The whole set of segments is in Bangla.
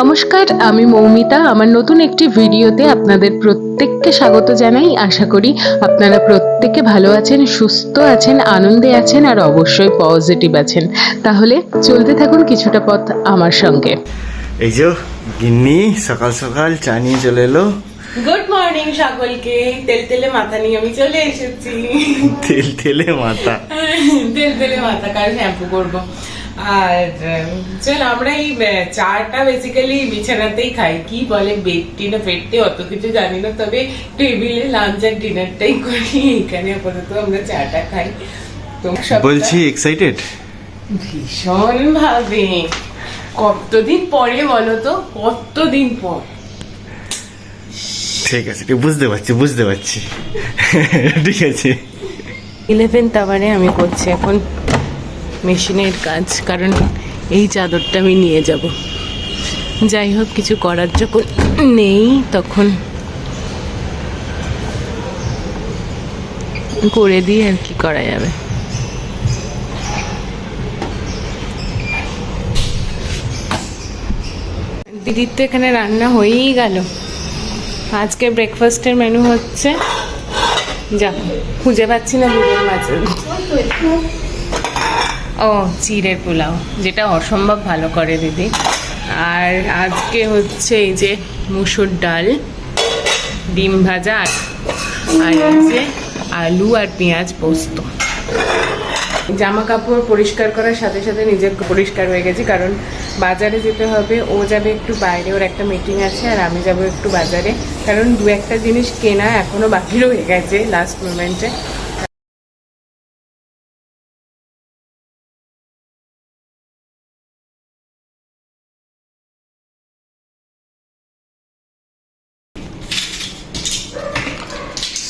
নমস্কার আমি মৌমিতা। আমার নতুন একটি ভিডিওতে আপনাদের প্রত্যেককে স্বাগত জানাই। আশা করি আপনারা প্রত্যেকে ভালো আছেন সুস্থ আছেন আনন্দে আছেন আর অবশ্যই পজিটিভ আছেন। তাহলে চলতে থাকুন কিছুটা পথ আমার সঙ্গে। এই যে গিন্নি সকাল সকাল চা নিয়ে চলে এলো। গুড মর্নিং সকলকে। তেল তেলে মাথা নিয়ে আমি চলে এসেছি। তেল তেলে মাথা। তেল তেলে মাথা কাল শ্যাম্পু করব। আর চল আমরা এই চাটা বেসিক্যালি বিছানাতেই খাই। কি বলে বেডটি না ফেটতে অত কিছু জানি না তবে টেবিলে লাঞ্চ আর ডিনারটাই করি। এখানে আপাতত আমরা চাটা খাই। তো বলছি এক্সাইটেড ভীষণ ভাবে। কতদিন পরে বলো তো? কতদিন পর? ঠিক আছে বুঝতে পারছি বুঝতে পারছি। ঠিক আছে। ইলেভেন্থ আওয়ারে আমি করছি এখন। মেশিনের কাজ, কারণ এই চাদরটা আমি নিয়ে যাব। যাই হোক, কিছু করার যখন নেই, তখন করে দিয়ে আর কি করা যাবে। দিদির তো এখানে রান্না হয়েই গেল। আজকে ব্রেকফাস্টের মেনু হচ্ছে, যা, খুঁজে পাচ্ছি না দুধের মাছের ও, চিড়ের পোলাও, যেটা অসম্ভব ভালো করে দিদি। আর আজকে হচ্ছে এই যে মুসুর ডাল, ডিম ভাজা, আর আর যে আলু আর পেঁয়াজ পোস্ত। জামা কাপড় পরিষ্কার করার সাথে সাথে নিজে পরিষ্কার হয়ে গেছি, কারণ বাজারে যেতে হবে, ও যাবে একটু বাইরে, ওর একটা মিটিং আছে, আর আমি যাব একটু বাজারে। কারণ দু একটা জিনিস কেনা এখনও বাকি রয়ে গেছে লাস্ট মোমেন্টে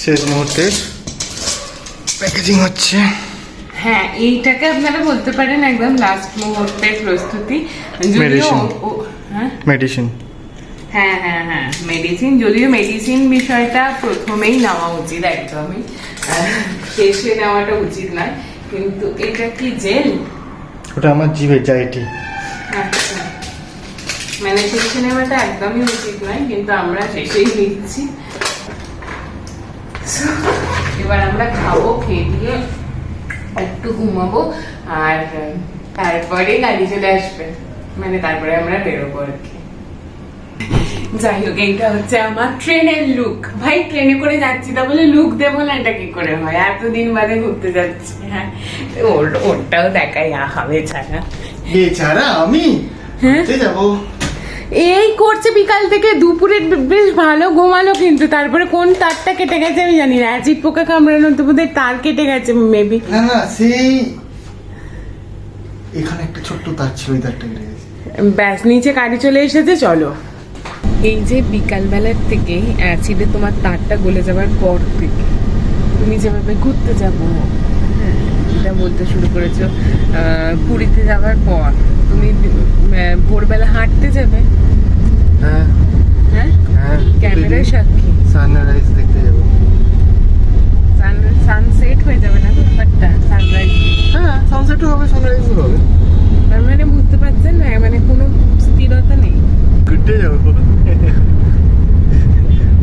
শেষ মুহূর্তে প্যাকেজিং হচ্ছে। হ্যাঁ এইটাকে আপনারা বলতে পারেন একদম লাস্ট মুহূর্তের প্রস্তুতি। ও- হ্যাঁ? মেডিসিন হ্যাঁ হ্যাঁ হ্যাঁ মেডিসিন যদিও মেডিসিন বিষয়টা প্রথমেই নেওয়া উচিত একদমই। শেষে নেওয়াটা উচিত নয়। কিন্তু এটা কি জেল ওটা আমার জিভে যাইটি। আচ্ছা। মানে শেষে নেওয়াটা একদমই উচিত নয় কিন্তু আমরা শেষেই নিচ্ছি। এবার আমরা খাব খেয়ে দিয়ে একটু ঘুমাবো আর তারপরে গাড়ি চলে আসবে। মানে তারপরে আমরা বেরোবো আর কি। যাই হোক এইটা হচ্ছে আমার ট্রেনের লুক ভাই ট্রেনে করে যাচ্ছি তা বলে লুক দেবো না এটা কি করে হয়? এতদিন বাদে ঘুরতে যাচ্ছি হ্যাঁ? ওর ওরটাও দেখাই হবে ছাড়া এছাড়া আমি? হ্যাঁ? যাব। এই করছে বিকাল থেকে দুপুরে বেশ ভালো ঘুমালো কিন্তু তারপরে কোন তারটা কেটে গেছে আমি জানি না। অ্যাসিড পোকা কামড়ানো তো বোধহয় তার কেটে গেছে মেবি না না সেই এখানে একটা ছোট্ট তার ছিল ওই তারটা কেটে গেছে। ব্যাস নিচে গাড়ি চলে এসেছে চলো। এই যে বিকালবেলার থেকে অ্যাসিডে তোমার তারটা গলে যাওয়ার পর থেকে তুমি যেভাবে ঘুরতে যাব হ্যাঁ এটা বলতে শুরু করেছ পুরীতে যাওয়ার পর। ভোরবেলা হাঁটতে যাবে। হ্যাঁ। হ্যাঁ? হ্যাঁ ক্যামেরার সাক্ষী। সানরাইজ দেখতে যাব। সানসেট হয়ে যাবে না ব্যাপারটা সানরাইজ হ্যাঁ সানসেটও হবে সানরাইজও হবে। তার মানে বুঝতে পারছেন না? মানে কোনো স্থিরতা নেই। ঘুরতে যাব।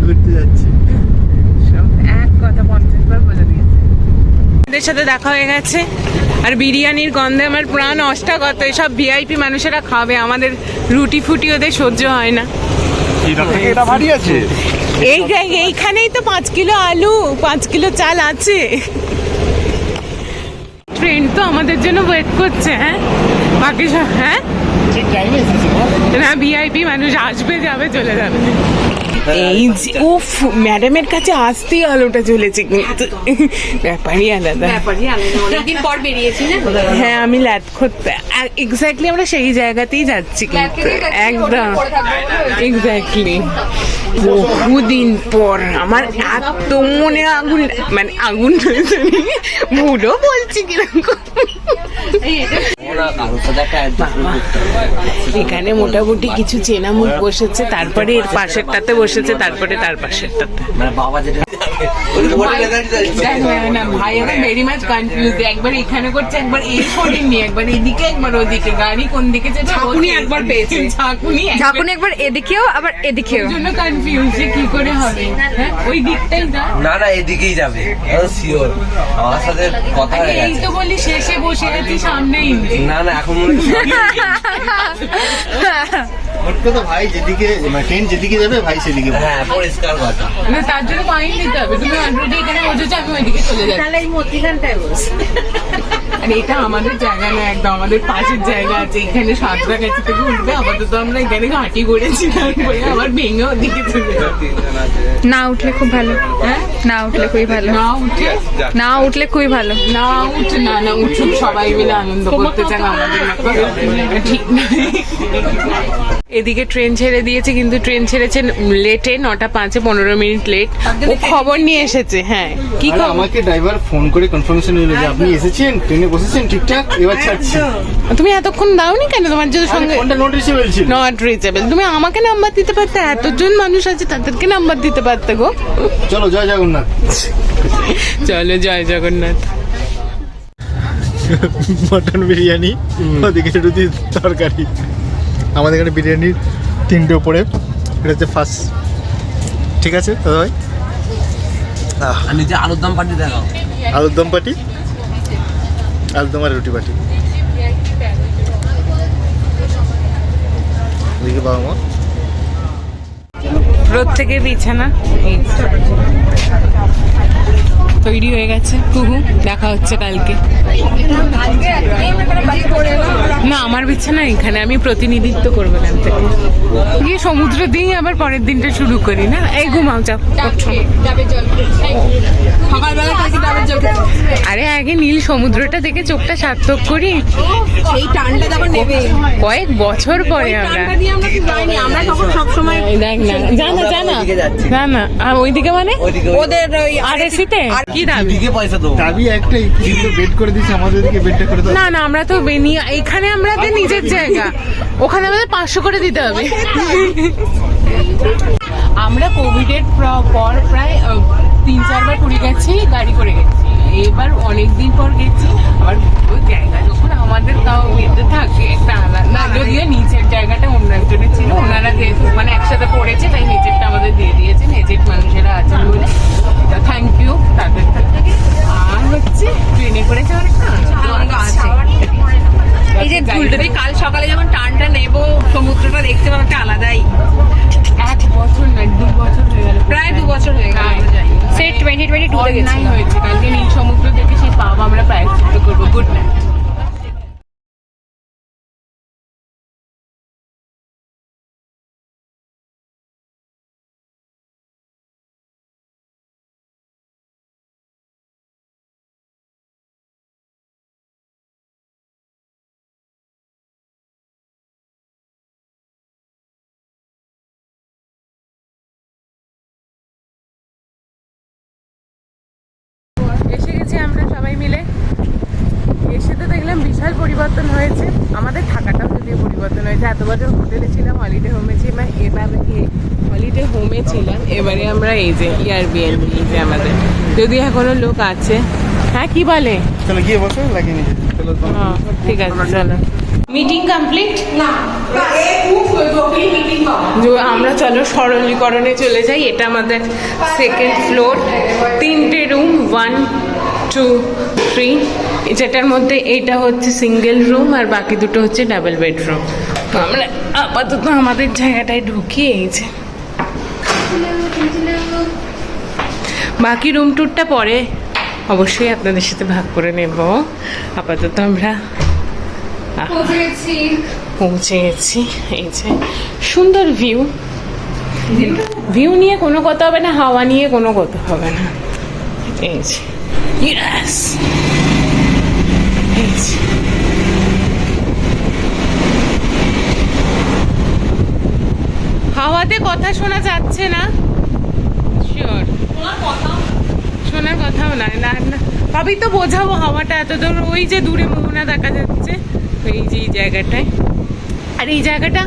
ঘুরতে যাচ্ছি। সব এক কথা পঞ্চাশ বার বলে দিয়েছে। এদের সাথে দেখা হয়ে গেছে। আর বিরিয়ানির গন্ধে আমার প্রাণ অষ্টাগত। এসব ভিআইপি মানুষেরা খাবে আমাদের রুটি ফুটি ওদের সহ্য হয় না। এটা ভারী আছে। এই এইখানেই তো পাঁচ কিলো আলু পাঁচ কিলো চাল আছে। ট্রেন তো আমাদের জন্য ওয়েট করছে হ্যাঁ? বাকি সব হ্যাঁ? এসেছি না ভিআইপি মানুষ আসবে যাবে চলে যাবে। এই যে উফ ম্যাডামের কাছে আসতেই আলোটা চলেছে কিন্তু। ব্যাপারই আলাদা। ব্যাপারই আলাদা। অনেকদিন পর বেরিয়েছি না? হ্যাঁ আমি ল্যাদ করতে এক্স্যাক্টলি আমরা সেই জায়গাতেই যাচ্ছি কিন্তু। একদম। এক্স্যাক্টলি বহুদিন পর আমার এত মনে আগুন মানে আগুন ভুলও বলছি কীরকম। এখানে মোটামুটি কিছু চেনা মুখ বসেছে তারপরে এর পাশেরটাতে বসেছে তারপরে তার পাশেরটাতে। বাবা না, না, ভাই ভেরি কনফিউজ একবার এখানে করছে একবার এই করেনি একবার এদিকে একবার ওদিকে গাড়ি কোন দিকে যেতে ঝাঁকুনি একবার পেয়েছে। ঝাঁকুনি ঝাঁকুনি একবার এদিকেও আবার এদিকেও। জন্য কনফিউজ যে কি করে হবে হ্যাঁ? ওই দিকটাই যা। না না এদিকেই যাবে। শিওর আমার সাথে কথা হয়ে এই তো বলি শেষে বসে আছি সামনেই না না এখন মনে ভাই যেদিকে ট্রেন যেদিকে যাবে ভাই সেদিকে হ্যাঁ পরিষ্কার কথা। না তার জন্য দিতে হবে তুমি অলরেডি এখানে বসেছো আমি ওইদিকে চলে যাচ্ছি তাহলে এই মধ্যিখানটায় বস আর এটা আমাদের জায়গা না একদম আমাদের পাশের জায়গা আছে। এখানে সাঁতরাগাছি থেকে উঠবে আপাতত আমরা এখানে ঘাঁটি করেছি আবার ভেঙে ওদিকে চলে না উঠলে খুব ভালো। হ্যাঁ? না উঠলে খুবই ভালো। না উঠে? না উঠলে খুবই ভালো। না উঠে না না উঠুক সবাই মিলে আনন্দ করতে চান আমাদের ঠিক এদিকে ট্রেন ছেড়ে দিয়েছে কিন্তু ট্রেন ছেড়েছে লেটে নটা পাঁচে পনেরো মিনিট লেট। ও খবর নিয়ে এসেছে হ্যাঁ। কি খবর? আমাকে ড্রাইভার ফোন করে কনফার্মেশন হলো যে আপনি এসেছেন ট্রেনে বসেছেন ঠিকঠাক এবার ছাড়ছি। তুমি এতক্ষণ দাওনি কেন? তোমার যদি সঙ্গে ফোনটা নট রিচেবল ছিল। নট রিচেবল তুমি আমাকে নাম্বার দিতে পারতে এতজন মানুষ আছে তাদেরকে নাম্বার দিতে পারতে গো। চলো জয় জগন্নাথ। চলো জয় জগন্নাথ। মটন বিরিয়ানি ওদিকে রুটি তরকারি। আমাদের এখানে বিরিয়ানির তিনটে উপরে। এটা হচ্ছে ফার্স্ট ঠিক আছে দাদা ভাই আর নিজে আলুর দাম পাঠিয়ে দেখাও আলুর দম পাটি দম রুটি পাটি দেখি বাবা মা। প্রত্যেকের বিছানা। তৈরি হয়ে গেছে। কুহু দেখা হচ্ছে কালকে। না আমার বিছানা এখানে আমি প্রতিনিধিত্ব করব এখান থেকে। গিয়ে সমুদ্র দিয়েই আবার পরের দিনটা শুরু করি না? এই ঘুমাও খেতে। আরে আগে নীল সমুদ্রটা দেখে চোখটা সার্থক করি। সেই টানটা যখন নেবে কয়েক বছর পরে আমরা। আমরা তখন দেখ না জানা জানা আর ওইদিকে মানে? ওদের ওই আর এসিতে? কি দাবি? দিকে পয়সা দেবো। দাবি একটাই কিন্তু বেড করে দিয়েছে আমাদের দিকে বেডটা করে দাও। না না আমরা তো বেনি- এখানে আমাদের নিজের জায়গা। ওখানে আমাদের পাঁচশো করে দিতে হবে। আমরা কোভিড এর পর প্রায় তিন চারবার পুরী গেছি গাড়ি করে গেছি। এবার অনেক দিন পর গেছি আবার জায়গা যখন আমাদের তাও এতে থাকে একটা আলাদা না যদিও নিচের জায়গাটা অন্য একজনের ছিল ওনারা যেহেতু মানে একসাথে পড়েছে তাই নিচেরটা আমাদের দিয়ে দিয়েছেন এজেড মানুষেরা আছেন বলে। থ্যাংক ইউ তাদের আর হচ্ছে ট্রেনে করে যাওয়ার একটা আনন্দ আছে। এই যে উল্টোতে কাল সকালে যখন টানটা নেব সমুদ্রটা দেখতে পাবো একটা আলাদাই। এক বছর না দু বছর হয়ে গেল। প্রায় দু বছর হয়ে গেল। সে টোয়েন্টি টোয়েন্টি টু হয়েছে। কালকে নীল সমুদ্র দেখে সেই পাবো আমরা প্রায় করব। গুড নাইট মিলে এসে তো দেখলাম বিশাল পরিবর্তন হয়েছে। আমাদের থাকাটাও যদিও পরিবর্তন হয়েছে। এত বছর হোটেলে ছিলাম হলিডে হোমে ছিলাম এবার হলিডে হোমে ছিলাম। এবারে আমরা এই যে ইয়ারবিএনবি এই যে আমাদের। যদি এখনও লোক আছে হ্যাঁ কি বলে? চলো গিয়ে বসো লাগিয়ে নিয়ে চলো হ্যাঁ, ঠিক আছে চলো। মিটিং কমপ্লিট না। আমরা চলো সরলীকরণে চলে যাই। এটা আমাদের সেকেন্ড ফ্লোর তিনটে রুম ওয়ান টু থ্রি যেটার মধ্যে এইটা হচ্ছে সিঙ্গেল রুম আর বাকি দুটো হচ্ছে ডাবল বেডরুম তো আমরা আপাতত আমাদের জায়গাটায় ঢুকিয়ে এই যে। বাকি রুম টুরটা পরে অবশ্যই আপনাদের সাথে ভাগ করে নেব। আপাতত আমরা পৌঁছে গেছি এই যে সুন্দর ভিউ ভিউ নিয়ে কোনো কথা হবে না, হাওয়া নিয়ে কোনো কথা হবে না। এই যে ইয়েস এই হাওয়াতে কথা শোনা যাচ্ছে না? শিওর শোনার কথাও না না না, ভাবি তো বোঝাবো হাওয়াটা এত দূর ওই যে দূরে মোহনা দেখা যাচ্ছে এই যে এই জায়গাটায়। আর এই জায়গাটা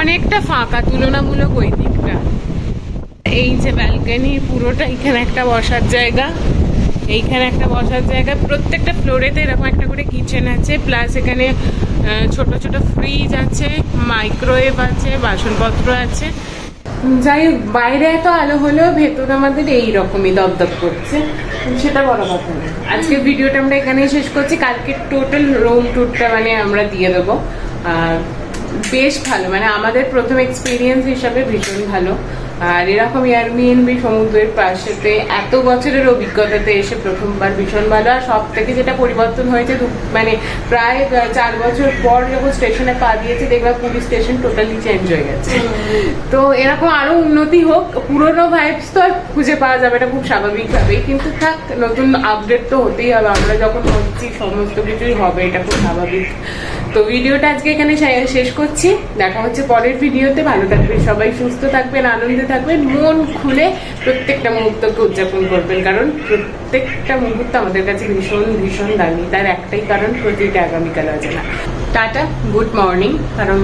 অনেকটা ফাঁকা, তুলনামূলক ওই দিকটা। এই যে ব্যালকনি পুরোটা এখানে একটা বসার জায়গা। এইখানে একটা বসার জায়গা। প্রত্যেকটা ফ্লোরেতে এরকম একটা করে কিচেন আছে প্লাস এখানে ছোট ছোট ফ্রিজ আছে মাইক্রোওয়েভ আছে, বাসনপত্র আছে। যাই হোক, বাইরে এত আলো হলেও ভেতর আমাদের এই রকমই দপদপ করছে। সেটা বড় কথা না। আজকে ভিডিওটা আমরা এখানেই শেষ করছি। কালকে টোটাল রুম ট্যুরটা মানে আমরা দিয়ে দেবো। আর বেশ ভালো মানে আমাদের প্রথম এক্সপিরিয়েন্স হিসাবে ভীষণ ভালো। আর এরকম এয়ারবিএনবি সমুদ্রের পাশেতে এত বছরের অভিজ্ঞতাতে এসে প্রথমবার ভীষণ ভালো। আর সব থেকে যেটা পরিবর্তন হয়েছে মানে প্রায় চার বছর পর যখন স্টেশনে পা দিয়েছে, দেখলাম পুরী স্টেশন টোটালি চেঞ্জ হয়ে গেছে। তো এরকম আরও উন্নতি হোক, পুরোনো ভাইবস তো আর খুঁজে পাওয়া যাবে এটা খুব স্বাভাবিকভাবেই। কিন্তু থাক, নতুন আপডেট তো হতেই হবে। আমরা যখন হচ্ছি, সমস্ত কিছুই হবে, এটা খুব স্বাভাবিক। তো ভিডিওটা আজকে এখানে শেষ করছি। দেখা হচ্ছে পরের ভিডিওতে। ভালো থাকবেন সবাই, সুস্থ থাকবেন, আনন্দে থাকবেন, মন খুলে প্রত্যেকটা মুহূর্তকে উদযাপন করবেন। কারণ প্রত্যেকটা মুহূর্ত আমাদের কাছে ভীষণ ভীষণ দামি। তার একটাই কারণ প্রতিটা আগামীকাল অজানা। Tata, good morning. কারণ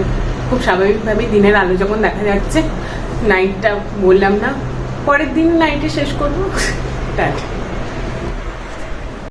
খুব স্বাভাবিকভাবেই দিনের আলো যখন দেখা যাচ্ছে নাইটটা বললাম না, পরের দিন নাইটে শেষ করব। টাটা।